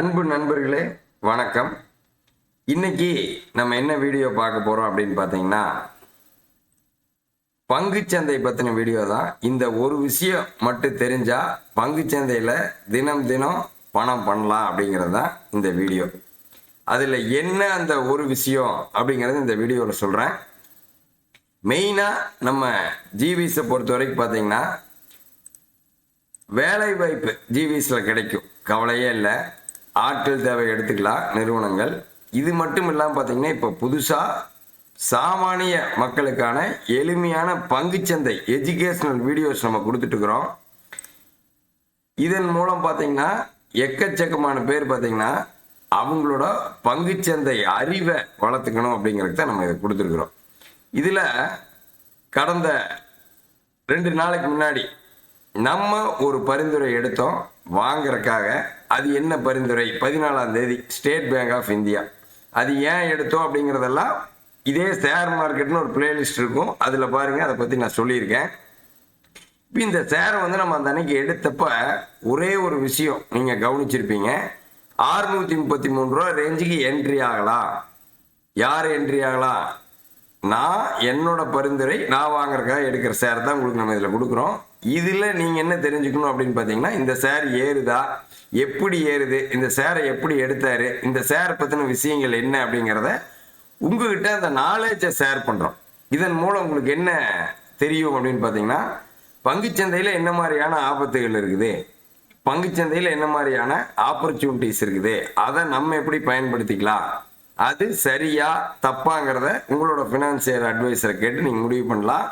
அன்பு நண்பர்களே வணக்கம். இன்னைக்கு நம்ம என்ன வீடியோ பார்க்க போறோம் அப்படின்னு பார்த்தீங்கன்னா பங்குச்சந்தை பற்றின வீடியோ தான். இந்த ஒரு விஷயம் மட்டும் தெரிஞ்சா பங்குச்சந்தையில் தினம் தினம் பணம் பண்ணலாம் அப்படிங்கிறது தான் இந்த வீடியோ. அதில் என்ன அந்த ஒரு விஷயம் அப்படிங்கிறது இந்த வீடியோவில் சொல்கிறேன் மெயினாக நம்ம ஜிவிஸை பொறுத்த வரைக்கும் பார்த்தீங்கன்னா வேலை வாய்ப்பு ஜிவிஸில் கிடைக்கும். கவலையே இல்லை. ஆட்கள் தேவை எடுத்துக்கலாம் நிறுவனங்கள். இது மட்டும் இல்லாமல் பார்த்தீங்கன்னா இப்போ புதுசாக சாமானிய மக்களுக்கான எளிமையான பங்குச்சந்தை எஜுகேஷனல் வீடியோஸ் நம்ம கொடுத்துட்ருக்குறோம் இதன் மூலம் பார்த்தீங்கன்னா எக்கச்சக்கமான பேர் பார்த்தீங்கன்னா அவங்களோட பங்குச்சந்தை அறிவை வளர்த்துக்கணும் அப்படிங்கிறது தான் நம்ம இதை கொடுத்துருக்குறோம். இதில் கடந்த ரெண்டு நாளைக்கு முன்னாடி நம்ம ஒரு பரிந்துரை எடுத்தோம் வாங்குறக்காக அது என்ன பரிந்துரை? பதினாலாம் தேதி ஸ்டேட் பேங்க் ஆஃப் இந்தியா அது ஏன் எடுத்தோம் அப்படிங்கிறதெல்லாம் இதே ஷேர் மார்க்கெட்னு ஒரு பிளேலிஸ்ட் இருக்கும். அதில் பாருங்கள் அதை பற்றி நான் சொல்லியிருக்கேன். இப்போ இந்த சேரை வந்து நம்ம அந்த அன்னைக்கு எடுத்தப்ப ஒரே ஒரு விஷயம் நீங்கள் கவனிச்சிருப்பீங்க. ஆறுநூற்றி முப்பத்தி மூணு ரூபா ரேஞ்சுக்கு என்ட்ரி ஆகலாம். யார் என்ட்ரி ஆகலாம்? நான் என்னோட பரிந்துரை நான் வாங்குறதுக்காக எடுக்கிற சேர் தான் உங்களுக்கு நம்ம இதில் கொடுக்குறோம். இதில் நீங்கள் என்ன தெரிஞ்சுக்கணும் அப்படின்னு பார்த்தீங்கன்னா இந்த சேர் ஏறுதா? எப்படி ஏறுது? இந்த சேரை எப்படி எடுத்தாரு? இந்த சேரை பற்றின விஷயங்கள் என்ன அப்படிங்கிறத உங்ககிட்ட அந்த நாலேஜை ஷேர் பண்ணுறோம் இதன் மூலம் உங்களுக்கு என்ன தெரியும் அப்படின்னு பார்த்தீங்கன்னா பங்குச்சந்தையில் என்ன மாதிரியான ஆபத்துகள் இருக்குது? பங்குச்சந்தையில் என்ன மாதிரியான ஆப்பர்ச்சுனிட்டிஸ் இருக்குது? அதை நம்ம எப்படி பயன்படுத்திக்கலாம்? அது சரியா தப்பாங்கிறத உங்களோட ஃபினான்சியர் அட்வைஸரை கேட்டு நீங்கள் முடிவு பண்ணலாம்.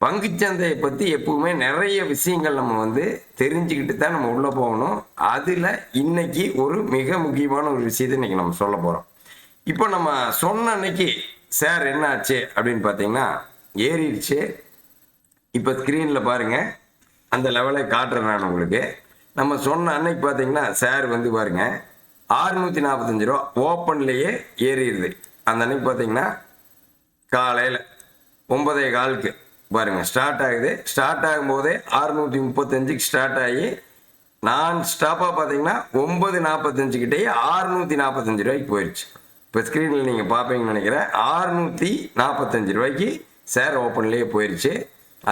பங்குச்சந்தையை பற்றி எப்பவுமே நிறைய விஷயங்கள் நம்ம வந்து தெரிஞ்சுக்கிட்டு தான் நம்ம உள்ளே போகணும். அதில் இன்னைக்கு ஒரு மிக முக்கியமான ஒரு விஷயத்தை இன்னைக்கு நம்ம சொல்ல போகிறோம் இப்போ நம்ம சொன்ன அன்னைக்கு சார் என்ன ஆச்சு அப்படின்னு பார்த்தீங்கன்னா ஏறிடுச்சு. இப்போ ஸ்க்ரீனில் பாருங்கள் அந்த லெவலை காட்டுறேன் நான் உங்களுக்கு. நம்ம சொன்ன அன்னைக்கு பார்த்தீங்கன்னா சார் வந்து பாருங்கள் ஆறுநூற்றி நாற்பத்தஞ்சு ரூபா ஓப்பன்லேயே ஏறிடுது. அந்த அன்னைக்கு பார்த்தீங்கன்னா காலையில் ஒன்பதே காலுக்கு பாருங்க ஸ்டார்ட் ஆகுது. ஸ்டார்ட் ஆகும்போதே ஆறுநூற்றி முப்பத்தஞ்சுக்கு ஸ்டார்ட் ஆகி நான் ஸ்டாப்பாக பார்த்தீங்கன்னா ஒன்பது நாற்பத்தஞ்சுக்கிட்டேயே ஆறுநூற்றி நாற்பத்தஞ்சு ரூபாய்க்கு போயிடுச்சு இப்போ ஸ்க்ரீனில் நீங்கள் பார்ப்பீங்கன்னு நினைக்கிறேன் ஆறுநூற்றி நாற்பத்தஞ்சு ரூபாய்க்கு சேர் ஓப்பன்லேயே போயிடுச்சு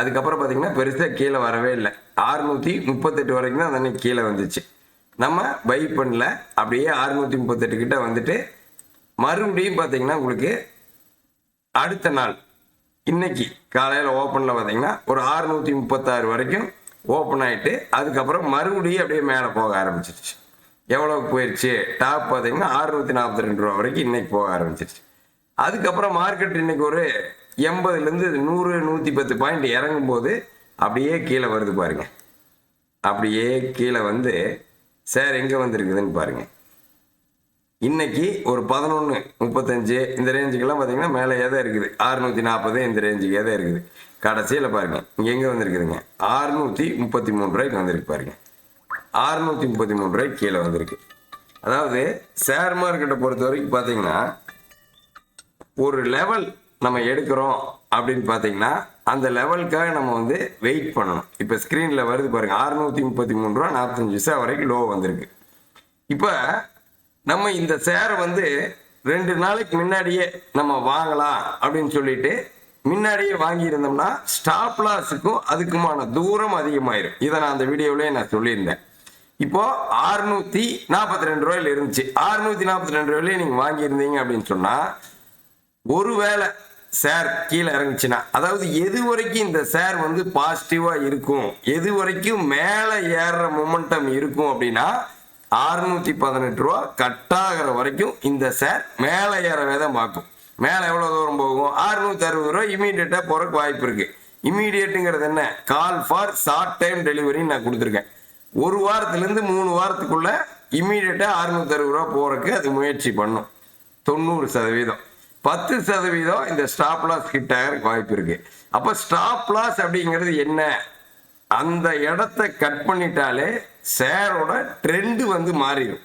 அதுக்கப்புறம் பார்த்தீங்கன்னா பெருசாக கீழே வரவே இல்லை. ஆறுநூற்றி முப்பத்தெட்டு வரைக்கும் தான் அந்த அன்னைக்கு கீழே வந்துச்சு. நம்ம பை பண்ணல அப்படியே ஆறுநூற்றி முப்பத்தெட்டு கிட்ட வந்துட்டு மறுபடியும் பார்த்தீங்கன்னா உங்களுக்கு அடுத்த நாள் இன்னைக்கு காலையில் ஓப்பனில் பார்த்தீங்கன்னா ஒரு ஆறுநூற்றி முப்பத்தாறு வரைக்கும் ஓப்பன் ஆகிட்டு அதுக்கப்புறம் மறுபடியும் அப்படியே மேலே போக ஆரம்பிச்சிருச்சு. எவ்வளோக்கு போயிடுச்சு டாப் பார்த்தீங்கன்னா ஆறுநூற்றி நாற்பத்தி ரெண்டு ரூபா வரைக்கும் இன்னைக்கு போக ஆரம்பிச்சிருச்சு. அதுக்கப்புறம் மார்க்கெட் இன்னைக்கு ஒரு எண்பதுலேருந்து நூறு நூற்றி பத்து பாயிண்ட் இறங்கும்போது அப்படியே கீழே வருது பாருங்க. அப்படியே கீழே வந்து சார் எங்கே வந்திருக்குதுன்னு பாருங்கள் இன்னைக்கு ஒரு பதினொன்று முப்பத்தஞ்சு இந்த ரேஞ்சுக்கெல்லாம் பார்த்தீங்கன்னா மேலே எதை இருக்குது. ஆறுநூற்றி நாற்பது இந்த ரேஞ்சுக்கு எதை இருக்குது. கடைசியில் பாருங்கள் இங்கே எங்கே வந்திருக்குதுங்க? ஆறுநூற்றி முப்பத்தி மூணு ரூபாய்க்கு வந்திருக்கு பாருங்க. ஆறுநூற்றி முப்பத்தி மூணு ரூபாய்க்கு கீழே வந்திருக்கு. அதாவது ஷேர் மார்க்கெட்டை பொறுத்த வரைக்கும் பார்த்தீங்கன்னா ஒரு லெவல் நம்ம எடுக்கிறோம். அப்படின்னு பார்த்தீங்கன்னா அந்த லெவலுக்காக நம்ம வந்து வெயிட் பண்ணணும். இப்போ ஸ்க்ரீனில் வருது பாருங்கள் அறுநூற்றி முப்பத்தி மூணு ரூபா நாற்பத்தஞ்சு பைசா வரைக்கும் லோ வந்திருக்கு. இப்போ நம்ம இந்த சேரை வந்து ரெண்டு நாளைக்கு முன்னாடியே நம்ம வாங்கலாம் அப்படின்னு சொல்லிட்டு முன்னாடியே வாங்கியிருந்தோம்னா ஸ்டாப் லாஸுக்கும் அதுக்குமான தூரம் அதிகமாயிரும். இதை நான் அந்த வீடியோவிலேயே நான் சொல்லியிருந்தேன். இப்போ ஆறுநூத்தி நாற்பத்தி ரெண்டு ரூபாயில இருந்துச்சு. ஆறுநூத்தி நாற்பத்தி ரெண்டு ரூபாயிலே நீங்க வாங்கியிருந்தீங்க அப்படின்னு சொன்னா ஒருவேளை ஷேர் கீழே இறங்குச்சுன்னா. அதாவது எது வரைக்கும் இந்த ஷேர் வந்து பாசிட்டிவா இருக்கும் எது வரைக்கும் மேலே ஏறுற மொமெண்டம் இருக்கும் அப்படின்னா அறுநூத்தி பதினெட்டு ரூபா கட் ஆகிற வரைக்கும் இந்த ஷேர் மேலே ஏறவே தான் பார்க்கும். மேலே எவ்வளோ தூரம் போகும்? அறுநூத்தி அறுபது ரூபா இமீடியட்டாக போகிறக்கு வாய்ப்பு இருக்கு. இமீடியட்டுங்கிறது என்ன? கால் ஃபார் ஷார்ட் டைம் டெலிவரின்னு நான் கொடுத்துருக்கேன். ஒரு வாரத்துலேருந்து மூணு வாரத்துக்குள்ள இமீடியட்டாக அறுநூத்தி அறுபது ரூபா போகிறக்கு அது முயற்சி பண்ணும். தொண்ணூறு சதவீதம். பத்து சதவீதம் இந்த ஸ்டாப் லாஸ் ஹிட் ஆகிறதுக்கு வாய்ப்பு இருக்கு. அப்போ ஸ்டாப் லாஸ் அப்படிங்கிறது என்ன? அந்த இடத்த கட் பண்ணிட்டாலே ஷேரோட ட்ரெண்டு வந்து மாறிடும்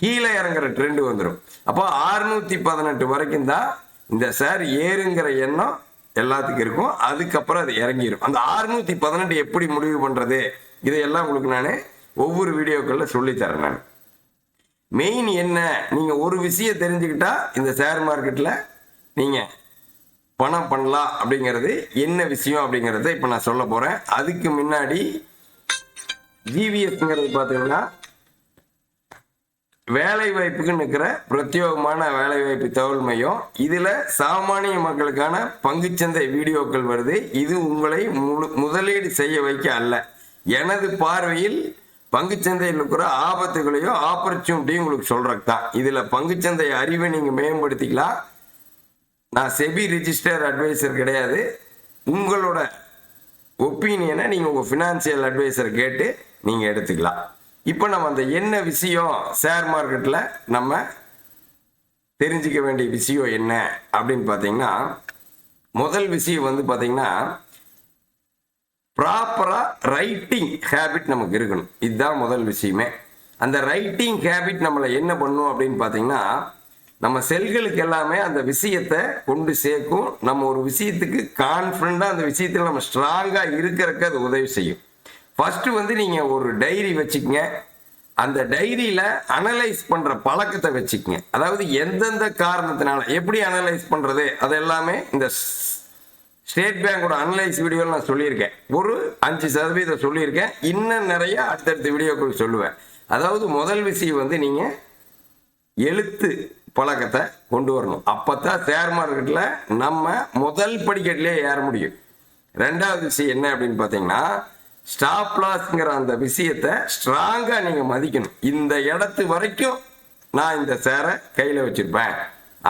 கீழே இறங்குற ட்ரெண்டு வந்துடும் அப்போ அறுநூத்தி பதினெட்டு வரைக்கும் தான் இந்த ஷேர் ஏறுங்கிற எண்ணம் எல்லாத்துக்கும் இருக்கும். அதுக்கப்புறம் அது இறங்கிடும் அந்த அறுநூத்தி பதினெட்டு எப்படி முடிவு பண்றது? இதையெல்லாம் உங்களுக்கு நான் ஒவ்வொரு வீடியோக்களில் சொல்லித்தரேன் நான். மெயின் என்ன? நீங்கள் ஒரு விஷயம் தெரிஞ்சுக்கிட்டா இந்த ஷேர் மார்க்கெட்டில் நீங்கள் பணம் பண்ணலாம் அப்படிங்கிறது என்ன விஷயம் அப்படிங்கிறத இப்போ நான் சொல்ல போகிறேன் அதுக்கு முன்னாடி ஜிவிஎஸ்ங்கிறது பார்த்தீங்கன்னா வேலை வாய்ப்புக்கு நிற்கிற பிரத்யேகமான வேலை வாய்ப்பு தகவல் மையம். இதில் சாமானிய மக்களுக்கான பங்குச்சந்தை வீடியோக்கள் வருது. இது உங்களை முழு முதலீடு செய்ய வைக்க அல்ல. எனது பார்வையில் பங்குச்சந்தையில் இருக்கிற ஆபத்துகளையும் ஆப்பர்ச்சுனிட்டியும் உங்களுக்கு சொல்றது தான் இதில் பங்குச்சந்தை அறிவை நீங்கள் மேம்படுத்திக்கலாம். நான் செபி ரிஜிஸ்டர் அட்வைசர் கிடையாது. உங்களோட ஒப்பீனியனை நீங்கள் உங்கள் ஃபினான்சியல் அட்வைசர் கேட்டு நீங்கள் எடுத்துக்கலாம். இப்போ நம்ம அந்த என்ன விஷயம் ஷேர் மார்க்கெட்டில் நம்ம தெரிஞ்சுக்க வேண்டிய விஷயம் என்ன அப்படின்னு பார்த்தீங்கன்னா முதல் விஷயம் வந்து பார்த்தீங்கன்னா ப்ராப்பராக ரைட்டிங் ஹேபிட் நமக்கு இருக்கணும். இதுதான் முதல் விஷயமே. அந்த ரைட்டிங் ஹேபிட் நம்மளை என்ன பண்ணும் அப்படின்னு பார்த்தீங்கன்னா நம்ம செல்களுக்கு எல்லாமே அந்த விஷயத்தை கொண்டு சேர்க்கும். நம்ம ஒரு விஷயத்துக்கு கான்ஃபிடண்டாக அந்த விஷயத்தில் நம்ம ஸ்ட்ராங்காக இருக்கிறக்க அது உதவி செய்யும். ஃபஸ்ட்டு வந்து நீங்கள் ஒரு டைரி வச்சுக்கங்க. அந்த டைரியில் அனலைஸ் பண்ணுற பழக்கத்தை வச்சுக்கங்க. அதாவது எந்தெந்த காரணத்தினால எப்படி அனலைஸ் பண்ணுறது அது எல்லாமே இந்த ஸ்டேட் பேங்கோட அனலைஸ் வீடியோவில் நான் சொல்லியிருக்கேன். ஒரு அஞ்சு சதவீதம் சொல்லியிருக்கேன். இன்னும் நிறைய அடுத்தடுத்த வீடியோக்கள் சொல்லுவேன். அதாவது முதல் விஷயம் வந்து நீங்கள் எழுத்து பழக்கத்தை கொண்டு வரணும். அப்பதான் ஷேர் மார்க்கெட்டில் நம்ம முதல் படிக்கட்டிலே ஏற முடியும். ரெண்டாவது விஷயம் என்ன அப்படின்னு பார்த்தீங்கன்னா ஸ்டாப் லாஸ்ங்கிற அந்த விஷயத்தை ஸ்ட்ராங்காக நீங்கள் மதிக்கணும். இந்த இடத்து வரைக்கும் நான் இந்த சேரை கையில் வச்சுருப்பேன்.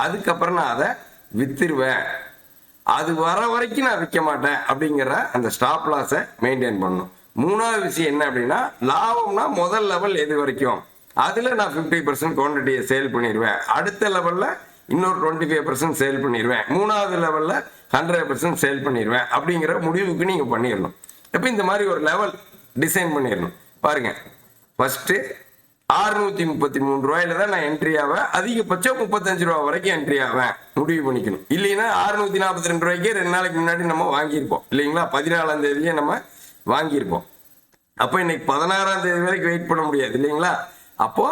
அதுக்கப்புறம் நான் அதை வித்துருவேன். அது வர வரைக்கும் நான் விற்க மாட்டேன் அப்படிங்கிற அந்த ஸ்டாப் லாஸை மெயின்டைன் பண்ணணும். மூணாவது விஷயம் என்ன அப்படின்னா லாபம்னா முதல் லெவல் எது வரைக்கும்? அதில் நான் ஃபிஃப்டி பர்சன்ட் குவான்டிட்டியை சேல் பண்ணிடுவேன். அடுத்த லெவலில் இன்னொரு டுவெண்ட்டி ஃபைவ் பர்சன்ட் சேல் பண்ணிடுவேன். மூணாவது லெவலில் ஹண்ட்ரட் பர்சன்ட் சேல் பண்ணிடுவேன் அப்படிங்கிற முடிவுக்கு நீங்கள் பண்ணிடணும். இப்போ இந்த மாதிரி ஒரு லெவல் டிசைன் பண்ணிடணும். பாருங்கள் ஃபஸ்ட்டு ஆறுநூத்தி முப்பத்தி மூணு ரூபாயில தான் நான் என்ட்ரி ஆவேன். அதிகபட்சம் முப்பத்தஞ்சு ரூபா வரைக்கும் என்ட்ரி ஆவேன். முடிவு பண்ணிக்கணும். இல்லைன்னா அறுநூத்தி நாற்பத்தி ரெண்டு ரூபாய்க்கு ரெண்டு நாளைக்கு முன்னாடி நம்ம வாங்கியிருப்போம். இல்லைங்களா? பதினாலாம் தேதியே நம்ம வாங்கியிருப்போம். அப்போ இன்னைக்கு பதினாறாம் தேதி வரைக்கும் வெயிட் பண்ண முடியாது. இல்லைங்களா? அப்போ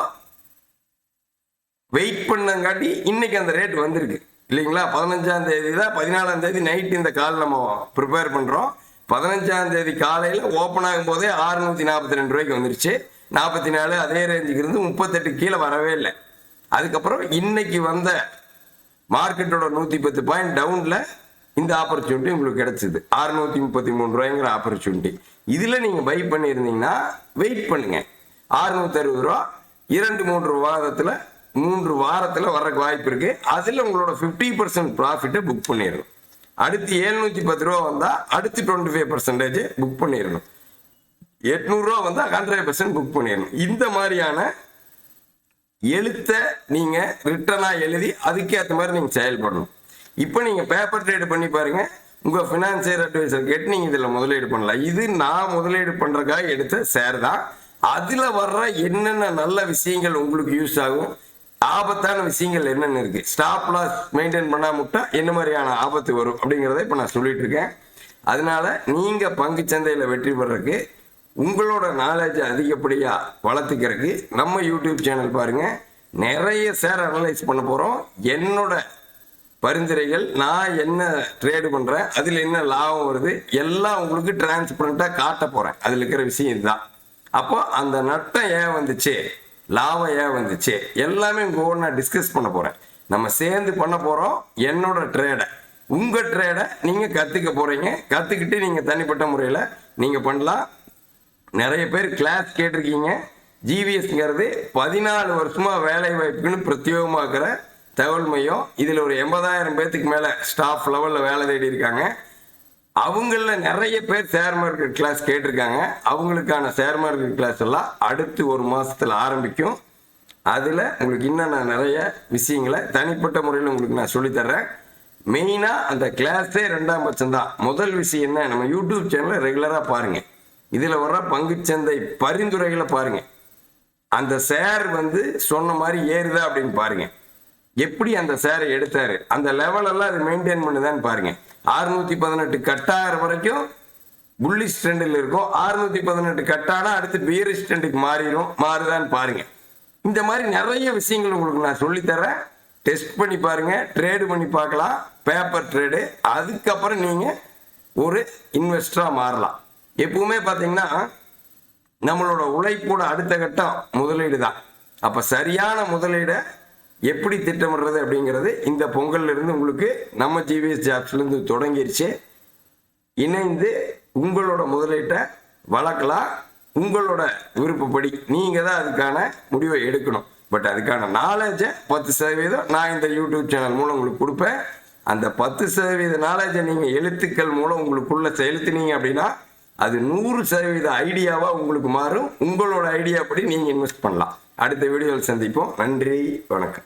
வெயிட் பண்ணங்காட்டி இன்னைக்கு அந்த ரேட் வந்திருக்கு. இல்லைங்களா? பதினஞ்சாம் தேதி தான் பதினாலாம் தேதி நைட் இந்த கால் நம்ம ப்ரிப்பேர் பண்ணுறோம் பதினஞ்சாம் தேதி காலையில் ஓப்பன் ஆகும் போதே ஆறுநூற்றி நாற்பத்தி ரெண்டு ரூபாய்க்கு வந்துருச்சு. நாற்பத்தி நாலு அதே ரேஞ்சுக்கு இருந்து முப்பத்தெட்டு கீழே வரவே இல்லை. அதுக்கப்புறம் இன்னைக்கு வந்த மார்க்கெட்டோட நூற்றி பத்து பாயிண்ட் டவுனில் இந்த ஆப்பர்ச்சுனிட்டி உங்களுக்கு கிடைச்சிது. அறுநூத்தி முப்பத்தி மூணு ரூபாய்ங்கிற ஆப்பர்ச்சுனிட்டி இதில் நீங்கள் பை பண்ணியிருந்தீங்கன்னா வெயிட் பண்ணுங்க. அறுநூத்தி அறுபது ரூபா இரண்டு மூன்று வாரத்தில் மூன்று வாரத்தில் வர்றதுக்கு வாய்ப்பு இருக்கு. அதில் உங்களோட ஃபிஃப்டி பர்சன்ட் ப்ராஃபிட்டை புக் பண்ணிடணும் அடுத்து ஏழ்நூத்தி பத்து ரூபா வந்தால் அடுத்து டுவெண்ட்டி ஃபைவ் பர்சன்டேஜ் புக் பண்ணிடணும் எட்நூறுரூவா வந்தால் ஹண்ட்ரட் பர்சன்ட் புக் பண்ணிடணும். இந்த மாதிரியான எழுத்தை நீங்கள் ரிட்டனாக எழுதி அதுக்கேற்ற மாதிரி நீங்கள் செயல்படணும். இப்போ நீங்கள் பேப்பர் ட்ரேடு பண்ணி பாருங்கள் உங்கள் ஃபினான்சியர் அட்வைசர் கேட்டு நீங்கள் இதில் முதலீடு பண்ணலாம். இது நான் முதலீடு பண்ணுறதுக்காக எடுத்த ஷேர் தான். அதில் வர்ற என்னென்ன நல்ல விஷயங்கள் உங்களுக்கு யூஸ் ஆகும்? ஆபத்தான விஷயங்கள் என்னென்ன இருக்குது ஸ்டாப் லாஸ் மெயின்டைன் பண்ணால் விட்டா என்ன மாதிரியான ஆபத்து வரும்? அப்படிங்கிறத இப்போ நான் சொல்லிட்டு இருக்கேன். அதனால நீங்கள் பங்கு சந்தையில் வெற்றி பெறக்கு உங்களோட நாலேஜை அதிகப்படியாக வளர்த்துக்கிறதுக்கு நம்ம யூடியூப் சேனல் பாருங்கள் நிறைய ஷேர் அனலைஸ் பண்ண போகிறோம் என்னோட பரிந்துரைகள் நான் என்ன ட்ரேடு பண்ணுறேன் அதில் என்ன லாபம் வருது எல்லாம் உங்களுக்கு டிரான்ஸ்பரண்ட்டாக காட்ட போகிறேன் அதில் இருக்கிற விஷயம் இதுதான். அப்போ அந்த நட்டம் ஏன் வந்துச்சு? லாபம் ஏன் வந்துச்சு? எல்லாமே உங்கள் நான் டிஸ்கஸ் பண்ண போகிறேன் நம்ம சேர்ந்து பண்ண போகிறோம் என்னோட ட்ரேடை உங்கள் ட்ரேடை நீங்கள் கற்றுக்க போகிறீங்க கற்றுக்கிட்டு நீங்கள் தனிப்பட்ட முறையில் நீங்கள் பண்ணலாம். நிறைய பேர் கிளாஸ் கேட்டிருக்கீங்க. ஜிவிஎஸ்ங்கிறது பதினாலு வருஷமா வேலை வாய்ப்புக்குன்னு பிரத்யேகமாக்குற தகவல் மையம். இதில் ஒரு எண்பதாயிரம் பேர்த்துக்கு மேலே ஸ்டாஃப் லெவலில் வேலை தேடி இருக்காங்க. அவங்களில் நிறைய பேர் ஷேர் மார்க்கெட் கிளாஸ் கேட்டிருக்காங்க. அவங்களுக்கான ஷேர் மார்க்கெட் கிளாஸ் எல்லாம் அடுத்து ஒரு மாதத்தில் ஆரம்பிக்கும். அதில் உங்களுக்கு இன்னும் நான் நிறைய விஷயங்களை தனிப்பட்ட முறையில் உங்களுக்கு நான் சொல்லித்தர்றேன் மெயினாக அந்த கிளாஸே ரெண்டாம் பட்சம் தான் முதல் விஷயம் என்ன? நம்ம யூடியூப் சேனலை ரெகுலராக பாருங்கள் இதில் வர்ற பங்குச்சந்தை பரிந்துரைகளை பாருங்கள் அந்த ஷேர் வந்து சொன்ன மாதிரி ஏறுதா அப்படின்னு பாருங்க. எப்படி அந்த ஷேரை எடுத்தாரு? அந்த லெவல் எல்லாம் அது மெயின்டைன் பண்ணுதான்னு பாருங்க. அறுநூத்தி பதினெட்டு கட்டாயிரம் வரைக்கும் புல்லிஷ் ட்ரெண்டில் இருக்கும். அறுநூத்தி பதினெட்டு கட்டானா அடுத்து பியரிஷ் ட்ரெண்டுக்கு மாறிடும் மாறுதான்னு பாருங்க. இந்த மாதிரி நிறைய விஷயங்கள் உங்களுக்கு நான் சொல்லித்தரேன். டெஸ்ட் பண்ணி பாருங்க ட்ரேடு பண்ணி பார்க்கலாம் பேப்பர் ட்ரேடு அதுக்கப்புறம் நீங்கள் ஒரு இன்வெஸ்டராக மாறலாம். எப்பவுமே பார்த்தீங்கன்னா நம்மளோட உழைப்போட அடுத்த கட்டம் முதலீடு தான். அப்போ சரியான முதலீடை எப்படி திட்டமிடுறது அப்படிங்கிறது இந்த பொங்கல்ல இருந்து உங்களுக்கு நம்ம ஜிவிஎஸ் ஜாப்ஸ்லேருந்து தொடங்கிருச்சு. இணைந்து உங்களோட முதலீட்டை வளர்க்கலாம். உங்களோட விருப்பப்படி நீங்கள் தான் அதுக்கான முடிவை எடுக்கணும். பட் அதுக்கான நாலேஜை பத்து சதவீதம் நான் இந்த யூடியூப் சேனல் மூலம் உங்களுக்கு கொடுப்பேன். அந்த பத்து சதவீத நாலேஜை நீங்கள் எழுத்துக்கள் மூலம் உங்களுக்குள்ள செலுத்தினீங்க அப்படின்னா அது நூறு சதவீத ஐடியாவாக உங்களுக்கு மாறும். உங்களோட ஐடியா படி நீங்கள் இன்வெஸ்ட் பண்ணலாம். அடுத்த வீடியோவில் சந்திப்போம். நன்றி. வணக்கம்.